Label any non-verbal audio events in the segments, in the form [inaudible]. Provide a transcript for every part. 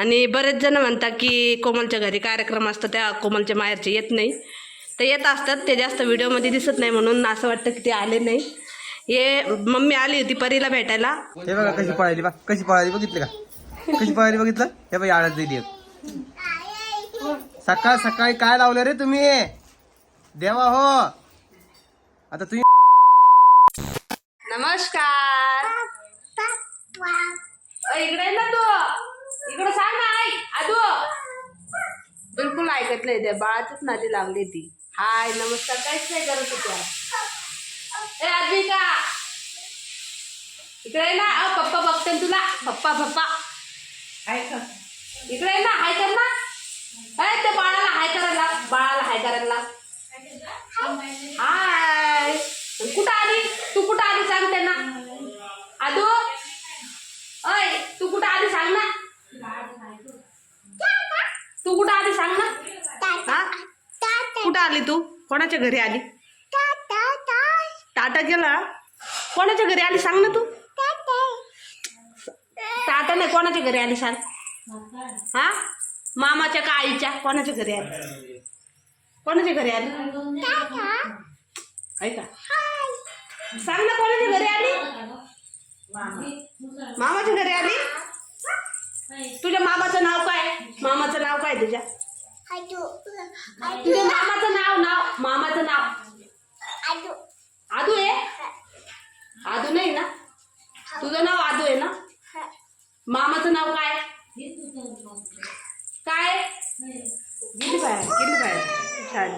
आणि बरेच जण म्हणतात की कोमलच्या घरी कार्यक्रम असतो त्या कोमलच्या माहेरचे येत नाही. तर येत असतात ते जास्त व्हिडिओमध्ये दिसत नाही म्हणून असं वाटतं की ते आले नाही. हे मम्मी आली होती परीला भेटायला. हे बघा कशी पळाली बा कशी पळाली बघितलं का? कशी पळाली बघितलं? हे बाई आळस दिली. सकाळ सकाळी काय लावलं रे तुम्ही? देवा हो. आता तुम्ही नमस्कार. इकडे ना तू. इकडे सांग ना आई आदू. बिलकुल ऐकत नाही ते बाळाचीच नादी लागली ती. हाय नमस्कार काहीच नाही करत होती आज. ए आद्विका इकडे ना अ, पप्पा बघते ना तुला. पप्पा पप्पा. इकडे ये ना हाय कर ना. अरे ते बाळाला हाय करायला बाळाला हाय करायला लाग. हाय. कुठं आली? तू कुठं आली सांग त्यांना आदू अय तू कुठं आली सांग ना तू कुठं आली सांग ना. हा? कुठं आली तू? कोणाच्या घरी आली? टाटा गेला? कोणाच्या घरी आली सांग ना तू. टाटा नाही कोणाच्या घरी आली सांग. हा? मामाच्या का आईच्या? कोणाच्या घरी आली? कोणाच्या घरी आली? ऐका सांग ना कोणाच्या घरी आली? मामाच्या घरी आली? तुझ्या मामाचं नाव काय? मामाचं नाव काय तुझ्या? तुझ्या मामाचं नाव नाव मामाचं नाव. आदू आहे? आदू नाही ना? तुझं नाव आदू आहे ना? मामाचं नाव काय? काय? गेली बाहेर गेली बाहेर छान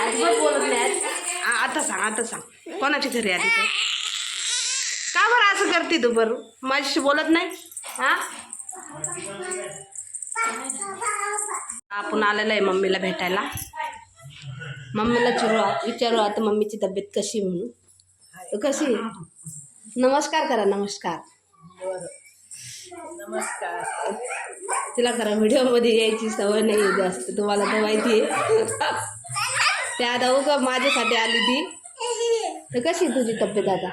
अजिबात बोलत नाही आता सांग आता सांग. कोणाच्या घरी आली तू का बरं असं करते तू बरं? माझ्याशी बोलत नाही? हा? आपण आलेलं आहे मम्मीला भेटायला. मम्मीला चिरू विचारू आता मम्मीची तब्येत कशी म्हणून. कशी नमस्कार करा नमस्कार. नमस्कार तिला करा व्हिडिओमध्ये यायची सवय नाही जास्त. तुम्हाला तर माहिती आहे. त्या आता उगा माझ्यासाठी आली ती. तर कशी तुझी तब्येत आता?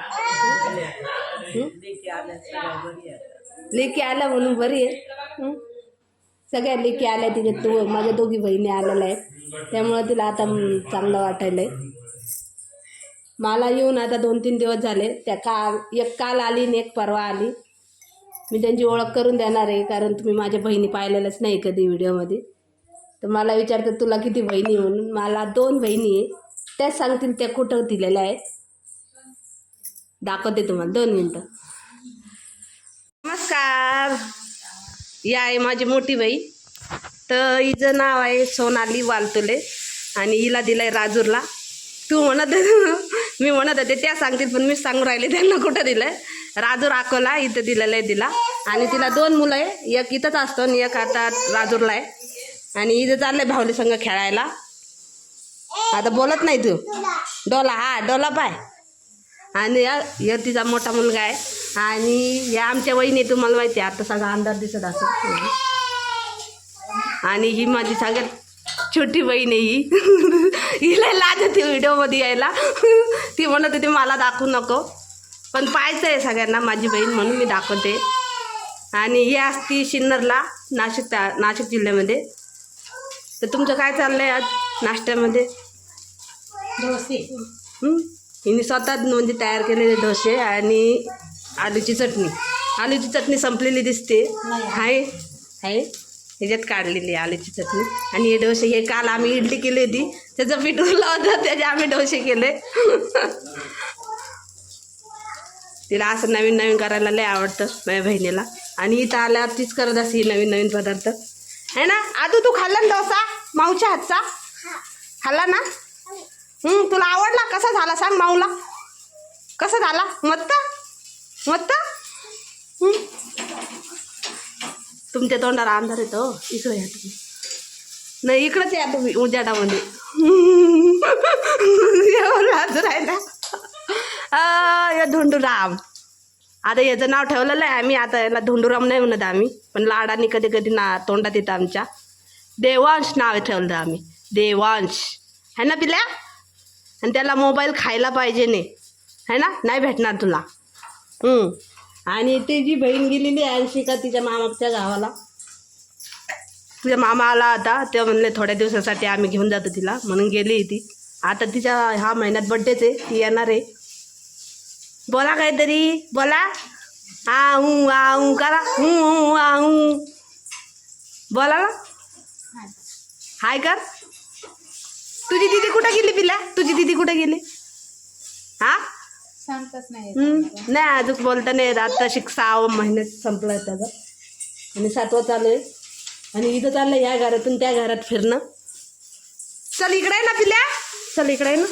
लेकी आल्या म्हणून बरी आहे. सगळ्या लेकी आल्या तिथे तू माझ्या दोघी बहिणी आलेल्या आहेत. त्यामुळं तिला आता चांगलं वाटायलं आहे मला येऊन आता दोन तीन दिवस झाले. त्या काल एक काल आली आणि एक परवा आली. मी त्यांची ओळख करून देणार आहे कारण तुम्ही माझ्या बहिणी पाहिलेल्याच नाही कधी व्हिडिओमध्ये. तर मला विचारतात तुला किती बहिणी आहे? म्हणून मला दोन बहिणी आहे. त्याच सांगतील त्या कुठं दिलेल्या आहेत. दाखवते तुम्हाला दोन मिनटं. नमस्कार. या आहे माझी मोठी बाई. तर हिचं नाव आहे सोनाली वालतुले आणि हिला दिलंय राजूरला. तू म्हणत मी म्हणत होते त्या सांगतील पण मी सांगून राहिले त्यांना कुठं दिलंय? राजूर अकोला इथं दिलेलं आहे तिला. आणि तिला दोन मुलं आहे एक इथंच असतो आणि एक आता राजूरला आहे. आणि इथं चाललंय भावली संघ खेळायला. आता बोलत नाही तू. डोला हा डोला पाय. आणि या तिचा मोठा मुलगा आहे. आणि या आमच्या वहिनी तुम्हाला माहिती आहे आता सगळा अंदाज दिसत असं आणि ही माझी सगळ्यात छोटी बहीण आहे ही. [laughs] हिला लाज होती व्हिडिओमध्ये यायला. [laughs] ती म्हणत होती मला दाखवू नको. पण पाहायचं आहे सगळ्यांना माझी बहीण म्हणून मी दाखवते. आणि ही असती सिन्नरला नाशिक नाशिक जिल्ह्यामध्ये. तर तुमचं काय चाललं आहे आज नाश्त्यामध्ये? हं? हिने स्वतः म्हणजे तयार केलेले डोसे आणि आलूची चटणी. आलूची चटणी संपलेली दिसते. आहे आहे ह्याच्यात काढलेली आहे आलूची चटणी. आणि हे डोसे हे काल आम्ही इडली केली होती. त्याचं पीठ उरलं होतं त्याचे आम्ही डोसे केले. तिला असं नवीन नवीन करायला लय आवडतं माझ्या बहिणीला. आणि इथं आल्यावर तीच करत असते ही नवीन नवीन पदार्थ. है ना? आदू तू खाल्ला ना डोसा? माऊच्या हातचा? खाल्ला ना? तुला आवडला? कसा झाला? सांग माऊला. कसा झाला? मत्त? मत्त? तुमच्या तोंडाला अंधार येतो इकडे या तुम्ही. नाही इकडंच या तुम्ही उजाडामध्ये. एवढं हसू राहिला. या धोंडूराम. आता याचं नाव ठेवलेलं आहे आम्ही आता याला धोंडूराम नाही म्हणत आम्ही पण लाडाने कधी कधी ना तोंडात येतं आमच्या. देवांश नाव ठेवलं आम्ही. देवांश. है ना पिल्या? आणि त्याला मोबाईल खायला पाहिजे नाही है ना? नाही भेटणार तुला. आणि ती जी बहीण गेलेली आहे अंशिका तिच्या मामाच्या गावाला. तुझ्या मामा आला होता ते म्हणले थोड्या दिवसासाठी आम्ही घेऊन जातो तिला. म्हणून गेली ती. आता तिच्या ह्या महिन्यात बड्डेच आहे ती येणार आहे. बोला काहीतरी बोला. हा हू हू करा. हू हू आ हू बोला ना. हाय कर. तुझी दीदी कुठं गेली पिला तुझी दीदी कुठं गेली? हा सांगताच नाही हम्म, नाही अजून बोलता नाही येत. आता शिक सहावं महिन्यात संपलं त्याचं. आणि सातवं चालू आहे. आणि इथं चाललं या घरातून त्या घरात फिरणं. चल इकडे आहे ना पिल्या. चल इकडे आहे ना.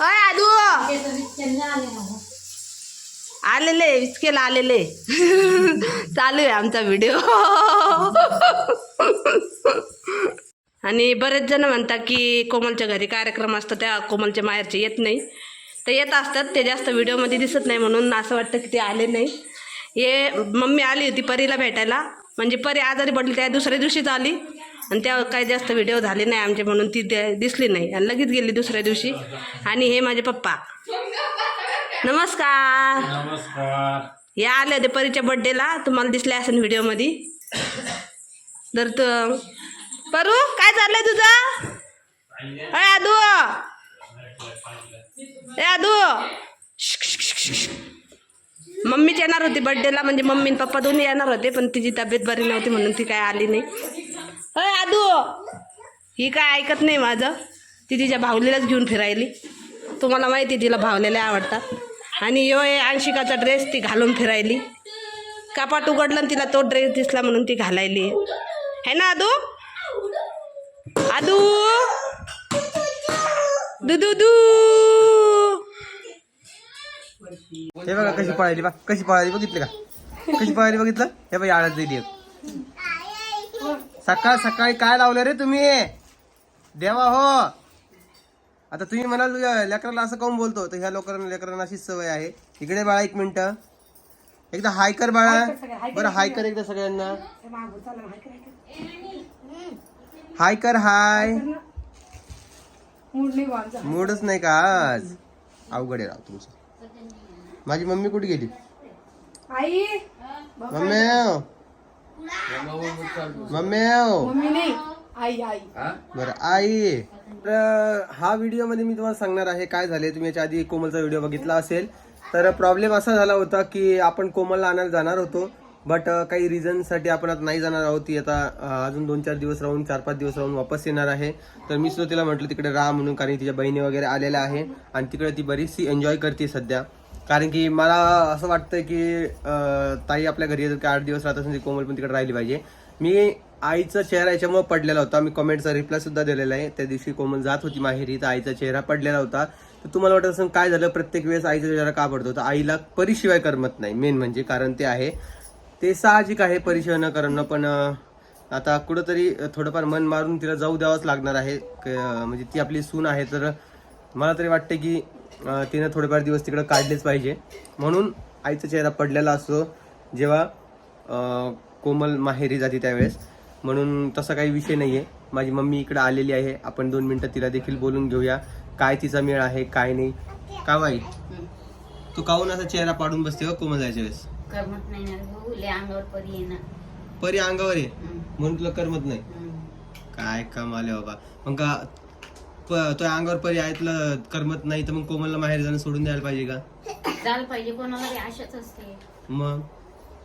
अय आदू. आलेले विचकेला आलेले. [laughs] चालू आहे आमचा व्हिडिओ [laughs] आणि बरेच जण म्हणतात की कोमलच्या घरी कार्यक्रम असतो त्या कोमलच्या माहेरचे येत नाही. तर येत असतात ते जास्त व्हिडिओमध्ये दिसत नाही म्हणून असं वाटतं की ते आले नाही. हे मम्मी आली होती परीला भेटायला म्हणजे परी आजारी पडली त्या दुसऱ्या दिवशीच आली. आणि त्या काही जास्त व्हिडिओ झाले नाही आमचे म्हणून ती ते दिसली नाही आणि लगेच गेली दुसऱ्या दिवशी. आणि हे माझे पप्पा. नमस्कार. नमस्कार. या आले होते परीच्या बड्डेला तुम्हाला दिसले असेल व्हिडिओमध्ये. तर करू परू काय चाललंय तुझं? अय आदू. ए आदू. मम्मीच येणार होती बड्डेला म्हणजे मम्मी आणि पप्पा दोन्ही येणार होते पण तिची तब्येत बरी नव्हती म्हणून ती काय आली नाही. अय आदू. ही काय ऐकत नाही माझं. ती तिच्या भावलीलाच घेऊन फिरायली. तुम्हाला माहिती तिला भावलेल्या आवडतात. आणि यो आहे अंशिकाचा ड्रेस ती घालून फिरायली. कपाट उघडलं आणि तिला तो ड्रेस दिसला म्हणून ती घालायली. है ना आदू? आदू दुदू दू हे बघा कशी पळाली बा कशी पळाली बघितलं का? कशी पळाली बघितलं? हे बघा आळत दिली सकाळ सकाळी काय लावलं रे तुम्ही? देवा हो. आता तुम्ही म्हणाल लेकराला असं काऊन बोलतो? तर ह्या लोकांना लेकरांना अशीच सवय आहे. इकडे बाळा एक मिनटं. एकदा हाय कर बाळा बरं हाय कर एकदा सगळ्यांना. हाय. कर हाय मूडच नाही का आज? अवघड आहे राव तुमचं. माझी मम्मी कुठे गेली? आई. मम्मी. मम्मी. आई आई. बरं आई. तर हा व्हिडिओमध्ये मी तुम्हाला सांगणार आहे काय झाले तुम्ही याच्या आधी कोमलचा व्हिडिओ बघितला असेल. तर प्रॉब्लेम असा झाला होता की आपण कोमलला आणायला जाणार होतो बट काही रिझनसाठी आपण आता नाही जाणार आहोत. ती आता अजून दोन चार दिवस राहून चार पाच दिवस राहून वापस येणार आहे. तर मी सुद्धा तिला म्हटलं तिकडे राहा म्हणून कारण तिच्या बहिणी वगैरे आलेल्या आहे आणि तिकडे ती बरीचशी एन्जॉय करते सध्या. कारण की मला असं वाटतं की ताई आपल्या घरी येतात की आठ दिवस राहत असेल ती कोमल पण तिकडे राहिली पाहिजे. मी आईचा चेहरा याच्यामुळे पडलेला होता. मी कमेंटचा रिप्लाय सुद्धा दिलेला आहे. त्या दिवशी कोमल जात होती माहेरी तर आईचा चेहरा पडलेला होता. तर तुम्हाला वाटत असं काय झालं? प्रत्येक वेळेस आईचा चेहरा का पडतो? तर आईला परीशिवाय करमत नाही. मेन म्हणजे कारण ते आहे. ते साहजिक आहे परिचय न करणं पण आता कुठंतरी थोडंफार मन मारून तिला जाऊ द्यावंच लागणार आहे. क- म्हणजे ती आपली सून आहे तर मला तरी वाटते की तिनं थोडेफार दिवस तिकडं काढलेच पाहिजे. म्हणून आईचा चेहरा पडलेला असतो. जेव्हा कोमल माहेरी जाते त्यावेळेस. म्हणून तसा काही विषय नाही आहे माझी मम्मी इकडं आलेली आहे. आपण दोन मिनटं तिला देखील बोलून घेऊया. काय तिचा मेळ आहे काय नाही. का बाई? तू काहून असा चेहरा पाडून बसते हो कोमल जायच्या वेळेस? करमत नाही ना भाऊ लय अंगावर परी अंगावर आहे? म्हणून तुला करमत नाही. काय कमाल आहे बाबा. मग का प- तो अंगावर परी आहे तुला करमत नाही तर मग कोमलला माहेर जाणं सोडून द्यायला पाहिजे का? झालं पाहिजे कोणाला बी आशाच असते. मग?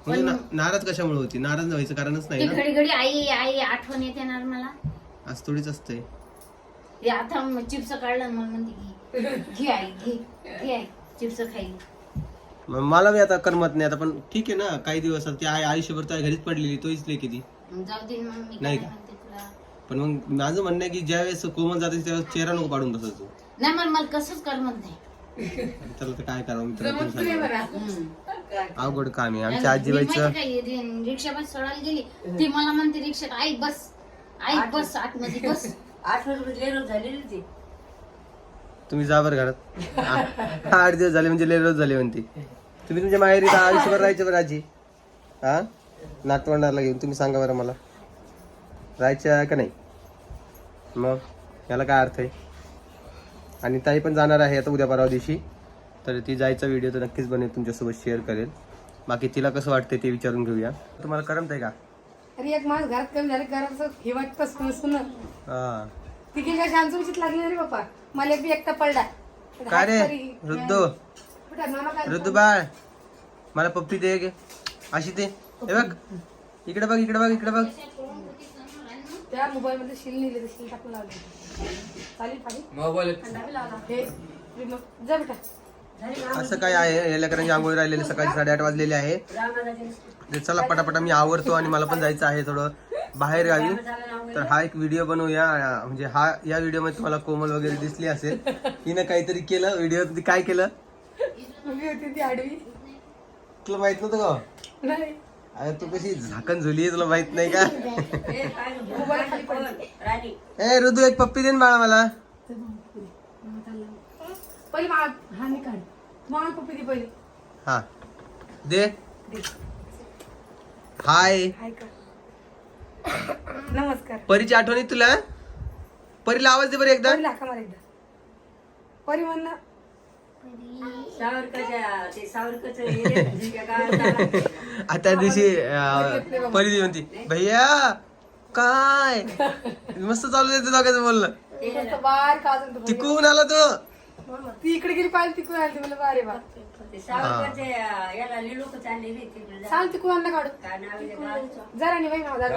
म्हणजे ना- नाराज कशामुळे होती? नाराज व्हायचं कारणच ती नाही ना? घडी घडी आई आई आठवण येते ना मला. आज थोडीच असतंय ते आता चिप्स काढलं आणि मला म्हणते घे घे आई घे घे आई चिप्स मग मला बी आता करमत नाही आता पण ठीक आहे ना काही दिवस ती आयुष्यभर त्या घरीच पडलेली तोच ले किती मग जाऊ दे मग मी नाही का? म्हणते तुला? पण मग माझं म्हणणं आहे की ज्या वेळेस कोमल जाते त्यावेळेस चेहरा नको पाडून बसायचो नाही मला मला कसंच करमत नाही. त्याला तर काय करावं मित्र. हम्म. अवघड काम आहे आमच्या मी आजीबाईचं माहिती काय रि- रिक्षा बस सोडायला गेली ती मला म्हणते रिक्षात आई बस. आई बस आतमध्ये बस. आठ लेरो झालेली ती तुम्ही जा बरं घरात. आ- आठ दिवस झाले म्हणजे लय रोज झाले म्हणते. तुम्ही तुमच्या माहेरी तर आयुष्यभर राहायचे बरं आजी? हा नातवंडाला घेऊन तुम्ही सांगा बरं मला. राहायचं का नाही? मग याला काय अर्थ आहे? आणि ताई पण जाणार आहे आता उद्या परवा दिवशी. तर ती जायचा व्हिडिओ तर नक्कीच बनेल तुमच्यासोबत शेअर करेल. बाकी तिला कसं वाटतंय ते विचारून घेऊया. तुम्हाला करमत आहे का? अरे एक माणूस घरात कमी झाले घरात हे सुन हा. ती गेल्या शांतुशीत लागली रे बाप्पा मला बी एकटा पडला. काय रे? रुद्दू. रुद्दू बाळ. मला पप्पी दे गे अशी ते हे बघ. इकडे बघ इकडे बघ इकडे बघ. त्या मोबाईल मध्ये शिल नेले शिल टाकून लावले. चालेल पाणी हे remote. जा बेटा. असं काय आहे? या लेकरांची आंघोळी राहिलेली सकाळी साडेआठ वाजलेले आहे. चला पटापटा मी आवरतो आणि मला पण जायचं आहे थोडं. बाहेर गावी. तर हा एक व्हिडिओ बनवूया. म्हणजे हा या व्हिडिओमध्ये तुम्हाला कोमल वगैरे दिसली असेल. हिनं काहीतरी केलं. व्हिडिओ काय केलं? उभी होती ती आडवी. तुला माहीत नव्हतं का? नाही. अरे तू कशी झाकण झुली आहे तुला माहीत नाही का? ए ऋतू एक पप्पी दे ना बाळा मला. पहिले मा हा काढ पप्पी दे पहिले. हा. दे. हाय हाय का नमस्कार. परीची आठवण येते तुला? परीला आवाज दे बरं एकदा. मारा एकदा. परी म्हण ना. [laughs] आता दिवशी अं, परी दी म्हणती भैया काय? मस्त चालू आहे दोघांचं बोलणं. मस्त बार का अजून तो तिकून आला तो. ती इकडे गेली पाहिजे तिकडून आली ती मला बारे बा. तिकडून आणलं काढू जरा नाही बाई काढ.